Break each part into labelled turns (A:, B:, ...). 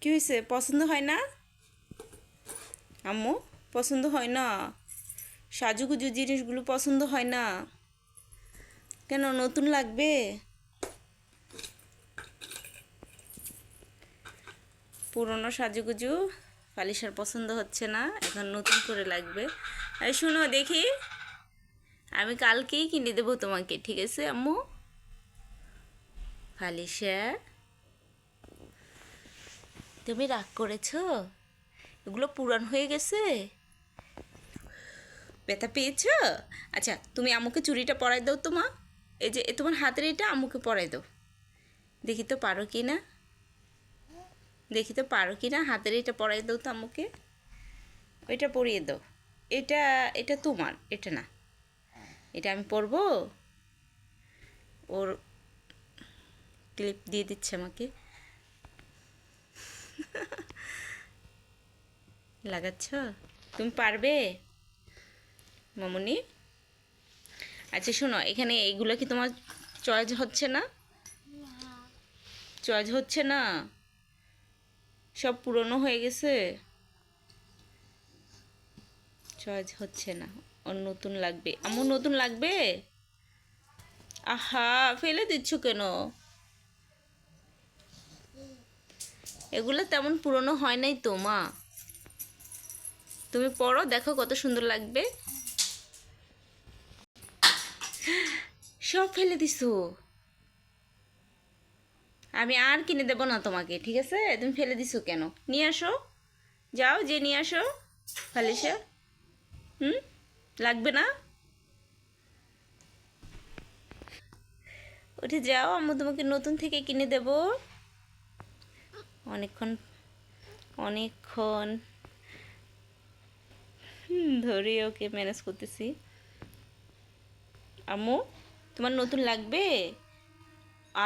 A: কি হয়েছে পছন্দ হয় না? আম্মু, পছন্দ হয় না? সাজুগুজু জিনিসগুলো পছন্দ হয় না? কেন, নতুন লাগবে? পুরনো সাজুগুজু পালিশার পছন্দ হচ্ছে না, এখন নতুন করে লাগবে। এই শুনো দেখি, আমি কালকেই কিনে দেবো তোমাকে, ঠিক আছে আম্মু? ফালিশা তুমি রাগ করেছ? এগুলো পুরান হয়ে গেছে? ব্যথা পেয়েছ? আচ্ছা তুমি আম্মুকে চুরিটা পরাই দাও তো মা। এই যে তোমার হাতের এটা আম্মুকে পরাই দাও। দেখি তো পারো কি না? দেখি তো পারো কি না? হাতের এটা পরাই দাও তো আম্মুকে ওইটা পরিয়ে দাও। এটা এটা তোমার, এটা না। এটা আমি পরবো? ওর ক্লিপ দিয়ে দিচ্ছে আমাকে। লাগাচ্ছ? তুমি পারবে? মামুনি? আচ্ছা শোনো, এখানে এইগুলো কি তোমার চয়েস হচ্ছে না? চয়েস হচ্ছে না? সব পুরনো হয়ে গেছে? চয়েস হচ্ছে না। ওর নতুন লাগবে। আমার নতুন লাগবে? আহা, ফেলে দিচ্ছ কেন? এগুলো তেমন পুরনো হয় নাই তো, মা। তুমি পড়ো, দেখো কত সুন্দর লাগবে। সব ফেলে দিছো। আমি আর কিনে দেবো না তোমাকে, ঠিক আছে? তুমি ফেলে দিছো কেন? নিয়ে আসো। যাও, যে নিয়ে আসো। ফালিশা হুম? লাগবে না? উঠে যাও আমি তোমাকে নতুন থেকে কিনে দেব। অনেকক্ষণ অনেকক্ষণ ধরে ওকে ম্যানেজ করতেছি। আম্মু, তোমার নতুন লাগবে?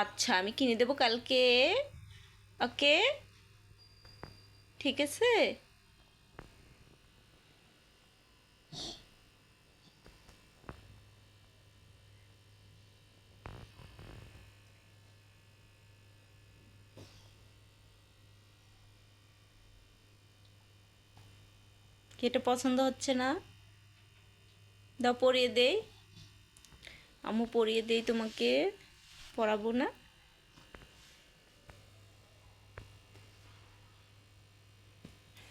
A: আচ্ছা আমি কিনে দেবো কালকে। ওকে? ঠিক আছে? কি এটা পছন্দ হচ্ছে না। দাও পরিয়ে দেই। আম্মু পরিয়ে দেই তোমাকে। পরাবো না।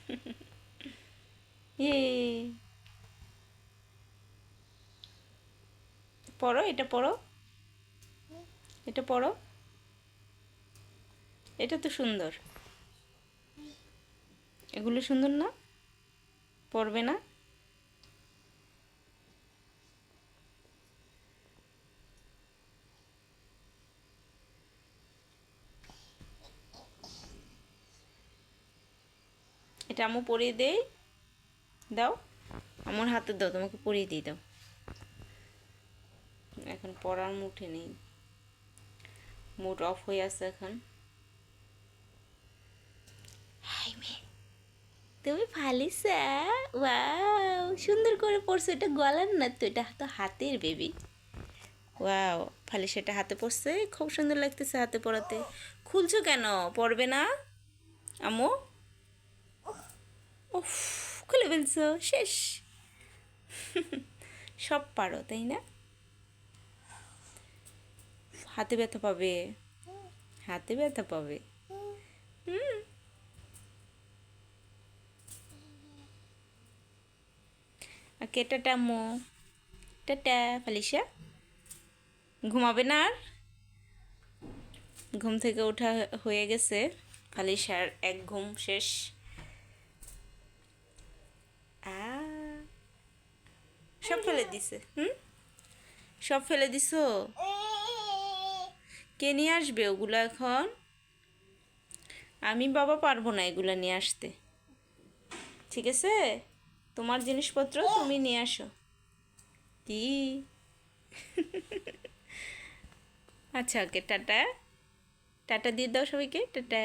A: ইয়ে। পড়ো এটা পড়ো এটা পড়ো এটা তো সুন্দর। এগুলো সুন্দর না? পড়বে না। এটা আমু পরিয়ে দেই। দাও। আমার হাতে দাও, তোমাকে পরিয়ে দিই দাও। এখন পড়ার মুঠে নেই। মুড অফ হয়ে আছে এখন হাই মে তুমি ফালিসা ওয়াও, সুন্দর করে পড়ছো এটা গলার না তো? এটা তো হাতের বেবি ওয়াও ফালিসাটা হাতে পড়ছে খুব সুন্দর লাগতেছে হাতে পড়াতে খুলছো কেন? পড়বে না? আমু উফ, খুলে ফেলছো, শেষ। সব পারো, তাই না? হাতে ব্যথা পাবে। হাতে ব্যথা পাবে। হুম। ওকে, টাটা, মো। টাটা, ফালিশা। ঘুমাবে না আর? ঘুম থেকে ওঠা হয়ে গেছে। ফালিশার এক ঘুম শেষ। সব ফেলে দিছে, হুম? সব ফেলে দিছো? কে নিয়ে আসবে ওগুলো এখন? আমি বাবা পারব না এগুলো নিয়ে আসতে। ঠিক আছে? তোমার জিনিসপত্র তুমি নিয়ে আসো। কি? আচ্ছা ওকে টাটা। টাটা দিয়ে দাও সবাইকে টাটা।